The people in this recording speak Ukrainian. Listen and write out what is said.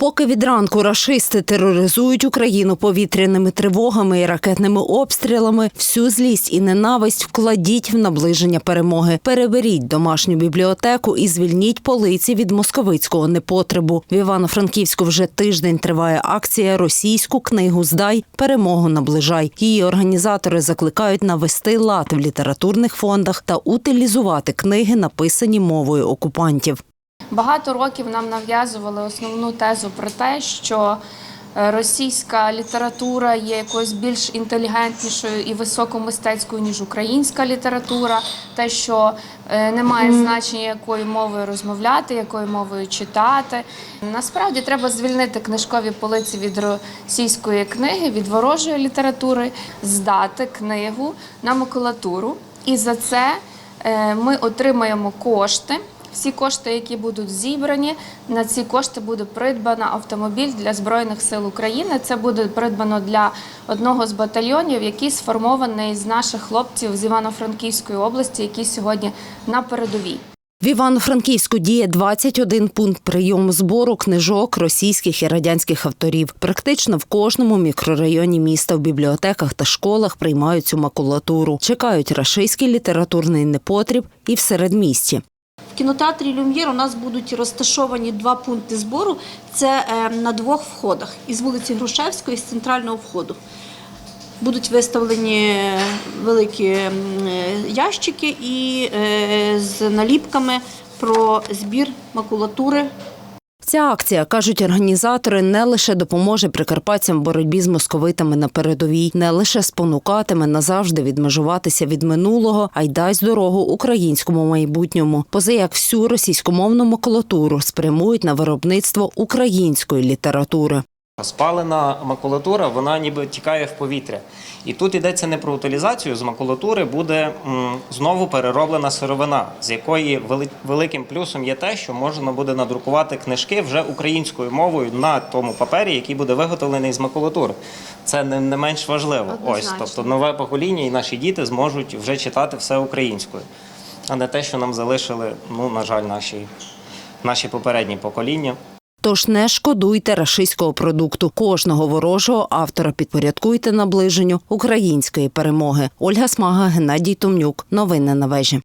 Поки від ранку рашисти тероризують Україну повітряними тривогами і ракетними обстрілами, всю злість і ненависть вкладіть в наближення перемоги. Переберіть домашню бібліотеку і звільніть полиці від московицького непотребу. В Івано-Франківську вже тиждень триває акція Російську книгу Здай перемогу наближай. Її організатори закликають навести лад в літературних фондах та утилізувати книги, написані мовою окупантів. Багато років нам нав'язували основну тезу про те, що е, російська література є якоюсь більш інтелігентнішою і високомистецькою, ніж українська література, те, що е, не має значення, якою мовою розмовляти, якою мовою читати. Насправді треба звільнити книжкові полиці від російської книги, від ворожої літератури, здати книгу на макулатуру. І за це е, ми отримаємо кошти. Всі кошти, які будуть зібрані, на ці кошти буде придбано автомобіль для Збройних сил України. Це буде придбано для одного з батальйонів, який сформований з наших хлопців з Івано-Франківської області, які сьогодні на передовій. В Івано-Франківську діє 21 пункт прийому збору книжок російських і радянських авторів. Практично в кожному мікрорайоні міста в бібліотеках та школах приймають цю макулатуру. Чекають рашистський літературний непотріб і в середмісті. Кінотеатрі Люм'єр у нас будуть розташовані два пункти збору. Це е, на двох входах із вулиці Грушевської, з центрального входу. Будуть виставлені великі е, ящики і е, з наліпками про збір макулатури Ця акція, кажуть організатори, не лише допоможе прикарпатцям в боротьбі з московитами на передовій, не лише спонукатиме назавжди відмежуватися від минулого, а й дасть дорогу українському майбутньому. Поза як всю російськомовну макулатуру спрямують на виробництво української літератури. Спалена макулатура, вона ніби тікає в повітря. І тут йдеться не про утилізацію. З макулатури буде знову перероблена сировина, з якої великим плюсом є те, що можна буде надрукувати книжки вже українською мовою на тому папері, який буде виготовлений з макулатури. Це не, не менш важливо. Ось, тобто нове покоління і наші діти зможуть вже читати все українською, а не те, що нам залишили, ну, на жаль, наші, наші попередні покоління. Тож не шкодуйте рашистського продукту. Кожного ворожого автора підпорядкуйте наближенню української перемоги. Ольга Смага, Геннадій Томнюк. Новини на вежі.